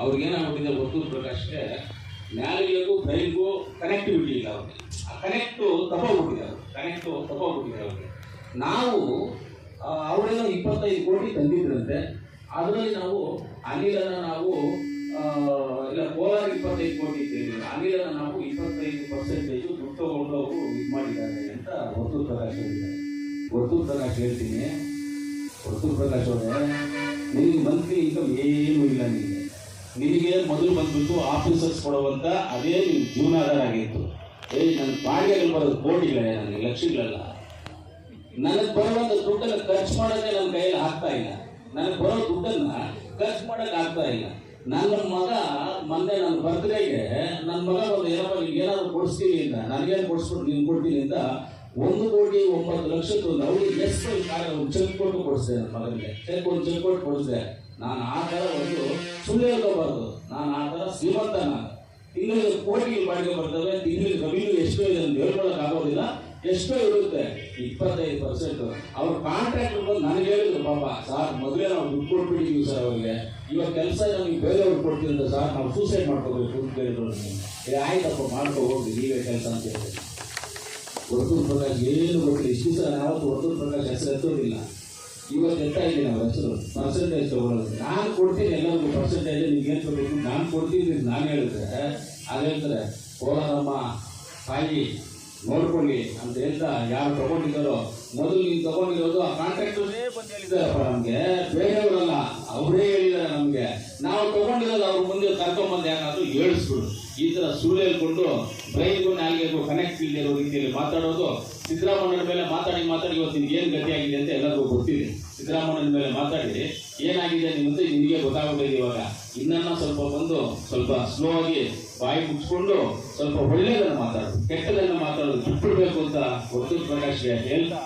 ಅವ್ರಿಗೇನಾಗ್ಬಿಟ್ಟಿದೆ Varthur ಪ್ರಕಾಶ್ಗೆ ನ್ಯಾಯಾಲಯಕ್ಕೂ ಬ್ರೈನ್ಗೂ connectivity ಇಲ್ಲ ಅವ್ರಿಗೆ. ಆ ಕನೆಕ್ಟು ತಪ್ಪೋಗ್ಬಿಟ್ಟಿದೆ ಅವ್ರು ಕನೆಕ್ಟು ತಪ್ಪೋಗ್ಬಿಟ್ಟಿದೆ ಅವ್ರಿಗೆ. ನಾವು ಅವರೆಲ್ಲ ಇಪ್ಪತ್ತೈದು ಕೋಟಿ ತಂದಿದ್ರಂತೆ. ಅದರಲ್ಲಿ ನಾವು ಅನಿಲನ ನಾವು ಇಲ್ಲ, ಕೋಲಾರ ಇಪ್ಪತ್ತೈದು ಕೋಟಿ ಇದ್ದೇವೆ. ಅನಿಲನ ನಾವು ಇಪ್ಪತ್ತೈದು ಪರ್ಸೆಂಟೇಜು ದುಡ್ಡು ತಗೊಂಡು ಅವರು ಇದು ಮಾಡಿದ್ದಾರೆ ಅಂತ ವರ್ತೂರ್ ಪ್ರಕಾಶ್ ಹೇಳಿದ್ದಾರೆ. ವರ್ತೂರ್ ಪ್ರಕಾಶ್ ಹೇಳ್ತೀನಿ. ವರ್ತೂರ್ ಪ್ರಕಾಶ್ ಅವರೇ ನಿನಗೆ ಮಂತ್ಲಿ ಇನ್ಕಮ್ ಏನೂ ಇಲ್ಲ ನಿನಗೆ ನಿನಗೆ ಮೊದಲು ಬಂದ್ಬಿಟ್ಟು ಆಫೀಸರ್ಸ್ ಕೊಡುವಂತ ಅದೇ ನಿಮ್ಮ ಜೀವನಾಧಾರ ಆಗಿತ್ತು. ಏ ನನ್ನ ಬಾಡಿಗೆಗಳು ಬರೋದು ಕೋಟಿಗಳೇ, ನನಗೆ ಲಕ್ಷಗಳಲ್ಲ. ನನಗೆ ಬರುವಂತ ದುಡ್ಡನ್ನ ಖರ್ಚು ಮಾಡೋದೇ ನನ್ನ ಕೈಯಲ್ಲಿ ಆಗ್ತಾ ಇಲ್ಲ. ನನಗೆ ಬರೋ ದುಡ್ಡನ್ನ ಖರ್ಚು ಮಾಡಕ್ ಆಗ್ತಾ ಇಲ್ಲ. ನನ್ನ ಮಗ ಮೊನ್ನೆ ನನ್ನ ಬರ್ತ್ಡೇಗೆ ನನ್ನ ಮಗ ಒಂದು ಏನಪ್ಪ ನಿಮ್ಗೆ ಏನಾದ್ರು ಕೊಡಿಸ್ತೀನಿ ಅಂತ, ನನಗೇನು ಕೊಡಿಸ್ಬಿಟ್ಟು ನೀನು ಕೊಡ್ತೀನಿ ಅಂತ ಒಂದು ಕೋಟಿ ಒಂಬತ್ತು ಲಕ್ಷದ್ದು ಒಂದು ಎಸ್ ಕಾರ್ಯ ಒಂದು ಚೆಕ್ ಕೊಟ್ಟು ಕೊಡಿಸಿದೆ ನನ್ನ ಮಗನಿಗೆ. ಚೆಕ್ ಒಂದು ಚೆಕ್ ಕೊಟ್ಟು ಕೊಡಿಸಿದೆ. ನಾನು ಆ ಥರ ಒಂದು ಸುಳ್ಳು ಹೇಳ್ಕೋಬಾರ್ದು. ನಾನು ಆ ಥರ ಶ್ರೀಮಂತ ನಾನು ತಿಂಗಳಿಗೆ ಕೋಟಿ ಬಾಡಿಗೆ ಬರ್ತವೆ, ತಿಂಗಳಿಗೆ ರೆವಿನ್ಯೂ ಎಷ್ಟು ಇದೆ ಅಂತ ಹೇಳ್ಕೊಳಕ್ ಆಗೋದಿಲ್ಲ. ಎಷ್ಟೋ ಇರುತ್ತೆ. ಇಪ್ಪತ್ತೈದು ಪರ್ಸೆಂಟ್ ಅವ್ರ ಕಾಂಟ್ರಾಕ್ಟ್ ಬಂದು ನನಗೆ ಹೇಳಿದ್ರು ಪಾಪ. ಸರ್, ಮೊದಲೇ ನಾವು ದುಡ್ಡು ಕೊಟ್ಬಿಟ್ಟಿದ್ದೀವಿ ಸರ್ ಅವರಿಗೆ. ಇವಾಗ ಕೆಲಸ ನಮಗೆ ಬೇರೆಯವ್ರು ಕೊಡ್ತೀವಿ ಅಂತ ಸರ್, ನಾವು ಸೂಸೈಡ್ ಮಾಡ್ಕೋಬೇಕು ಅಂತ ಹೇಳಿದ್ರು ಇದು ಆಯ್ತಪ್ಪ, ಮಾಡ್ಕೊ ಹೋಗಿ ನೀವೇ ಕೆಲಸ ಅಂತ ಹೇಳಿದ್ರು. ವರ್ತೂರ್ ಪ್ರಕಾಶ್ ಏನು ಗೊತ್ತಿಲ್ಲ ಇಷ್ಟು ಸಲ ಯಾವತ್ತು ವರ್ತೂರ್ ಪ್ರಕಾಶ್ ಹೆಸರು ಇವತ್ತು ಎತ್ತಾ ಇದ್ದೀನಿ ಅವ್ರ ಹೆಸರು ಪರ್ಸೆಂಟೇಜ್ ತಗೊಳ್ಳೋದು ನಾನು ಕೊಡ್ತೀನಿ ಎಲ್ಲರಿಗೂ ಪರ್ಸೆಂಟೇಜ್ ನಿಮ್ಗೆ ಏನು ಕೊಡಬೇಕು? ನಾನು ಕೊಡ್ತೀನಿ ನಾನು ಹೇಳಿದ್ರೆ, ಅದು ಹೇಳ್ತಾರೆ ಕೋಲಾರಮ್ಮ ತಾಯಿ, ನೋಡ್ಕೊಳ್ಳಿ ಅಂತ ಹೇಳ್ತಾ ಯಾರು ತಗೊಂಡಿದ್ದಾರೋ, ಮೊದಲು ನೀವು ತಗೊಂಡಿರೋದು ಆ ಕಾಂಟ್ರಾಕ್ಟರೇ ಬಂದು ಹೇಳಿದಾರಪ್ಪ ನಮಗೆ. ಬೇರೆಯವರಲ್ಲ, ಅವರೇ ಹೇಳಿದ್ದಾರೆ ನಮಗೆ. ನಾವು ತಗೊಂಡಿರೋದು ಅವ್ರ ಮುಂದೆ ಕರ್ಕೊಂಬಂದು ಯಾಕಾದ್ರೂ ಹೇಳಿಸ್ಬಿಡು. ಈ ಥರ ಸುಳ್ಳು ಹೇಳ್ಕೊಂಡು ಬ್ರೈನ್ಗೂ ನಾಲ್ಗೆಗೂ ಕನೆಕ್ಟ್ ಇರೋ ರೀತಿಯಲ್ಲಿ ಮಾತಾಡೋದು, ಸಿದ್ದರಾಮಯ್ಯನ ಮೇಲೆ ಮಾತಾಡಿ ಮಾತಾಡಿ ಇವತ್ತು ನಿಮ್ಗೆ ಏನು ಗತಿ ಆಗಿದೆ ಅಂತ ಎಲ್ಲರಿಗೂ ಗೊತ್ತಿದೆ. ಸಿದ್ದರಾಮಯ್ಯನ ಮೇಲೆ ಮಾತಾಡಿ ಏನಾಗಿದೆ ನಿಮ್ಮಂತೆ ನಿಮಗೆ ಗೊತ್ತಾಗೋದಿದೆ ಇವಾಗ. ಇನ್ನನ್ನ ಸ್ವಲ್ಪ ಬಂದು ಸ್ವಲ್ಪ ಸ್ಲೋ ಆಗಿ ಬಾಯಿ ಮುಚ್ಕೊಂಡು ಸ್ವಲ್ಪ ಒಳ್ಳೆಯದನ್ನು ಮಾತಾಡೋದು ಕೆಟ್ಟದನ್ನು ಮಾತಾಡೋದು ಬಿಟ್ಬಿಡ್ಬೇಕು ಅಂತ ವರ್ತೂರ್ ಪ್ರಕಾಶ್ ಹೇಳ್ತಾ